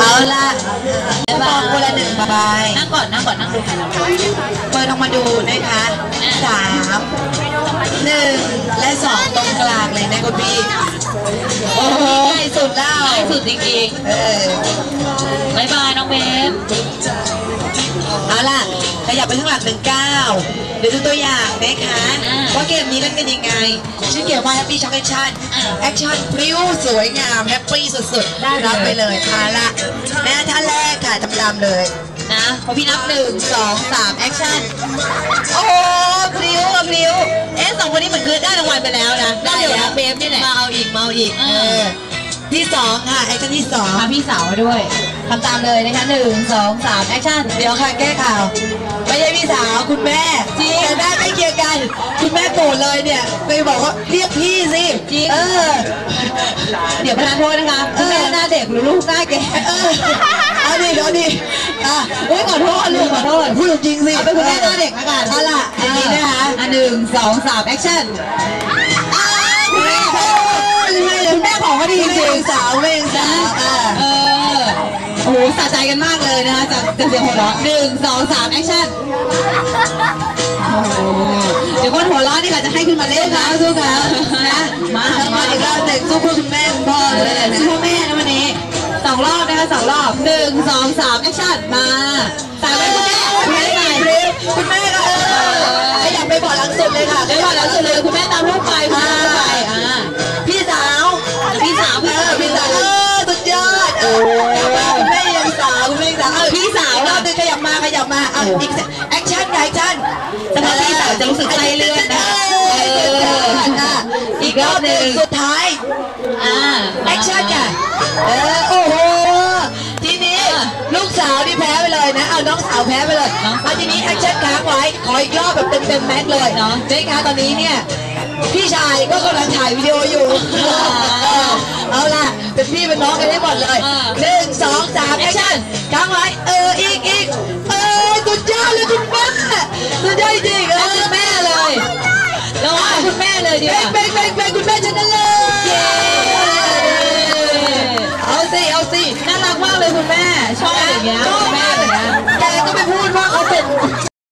เอาละมองคนละหนึ่งใบนั่งก่อนนั่งก่อนนั่งดูกันเปิดออกมาดูนะคะสามหนึ่งและสองตรงกลางเลยนะคุณพี่โอ้โหใกล้สุดแล้วง่ายสุดจริงเออๆบายบายน้องเบฟ เอาล่ะขยับไปข้างหลังหนึ่งเก้าเดี๋ยวดูตัวอย่างนะคะว่าเกมนี้เล่นกันยังไง ชื่อเกมว่า Happy Shock Action แอคชั่นพริ้วสวยงามแฮปปี้สุดๆ รับไปเลยเอาล่ะแม่ท่านแรกค่ะตามๆเลยนะพอพี่นับหนึ่งสองสามแอคชั่นโอ้พริ้วอะพริ้วเอ๊ะสองคนนี้เหมือนเคยได้รางวัลไปแล้วนะได้เดี๋ยวแล้วเบฟนี่แหละมาเอาอีกมาเอาอีกเอเอออที่สองค่ะแอคชั่นที่สองพาพี่สาวมาด้วยทำตามเลยนะคะหนึ่งสองสามแอคชั่น เดี๋ยวค่ะแก้ข่าว ไม่ใช่พี่สาวคุณแม่จริงแต่แม่ไม่เกี่ยวกัน คุณแม่โกรธเลยเนี่ยไปบอกว่าเรียกพี่สิจริงเออ เดี๋ยวประธานโทษนะคะคุณแม่หน้าเด็กหรือลูกหน้าแก่เออเอาดิเอาดิอะโอ้ยขอโทษลูกขอโทษพูดจริงสิเอาเป็นคุณแม่หน้าเด็กแล้วกันเอาล่ะอย่างนี้นะคะอันหนึ่งสองสามแอคชั่นอ้าวคุณแม่โอ้ยยังไงคุณแม่ของก็ดีจริงสาวแม่งสาว สะใจกันมากเลยนะคะจากจากเสียงหัวเราะหนึ่งสองสามแอคชั่นโอ้โหเดี๋ยวคนหัวเราะนี่ค่ะจะให้ขึ้นมาเล่นนะสู้กันนะมามาอีกรอบหนึ่งสู้เพื่อคุณแม่คุณพ่อเลยนะสู้แม่นะวันนี้สองรอบนะคะสองรอบหนึ่งสองสามแอคชั่นมาตามไปคุณแม่คุณแม่คุณแม่ก็เออขยับไปบอร์ดหลังสุดเลยค่ะเดี๋ยวก่อนล้วสุดเลยคุณ เออพี่สาวรอล่ะบหนึงขยับมาขยับมาอะอีกแอคชั่นแอคชั่นสำหรับพี่สาวจะรู้สึกไส้เลื่อนนะเออสุดยอดอะอีกรอบหนึ่งสุดท้ายอ่าแอคชั่นค่ะเออโอ้โหทีนี้ลูกสาวนี่แพ้ไปเลยนะเอาน้องสาวแพ้ไปเลยเอาทีนี้แอคชั่นค้างไว้ขออีกรอบแบบเต็มเต็มๆแม็กซ์เลยเนาะนะคะตอนนี้เนี่ยพี่ชายก็กำลังถ่ายวิดีโออยู่เอาล่ะ เป็นพี่เป็นน้องกันได้หมดเลยหนึ่งสองสามแอคชั่นค้างไว้เอออีกอีกเออสุดยอดเลยคุณแม่สุดยอดจริงเอแล้วอคุณแม่เลยแล้วว่าคุณแม่เลยดีกเบ่งว่าเบ่งเบ่งเบ่งคุณแม่ชนะเลยเอาสิเอาสิน่ารักมากเลยคุณแม่ชอบอย่างเงี้ย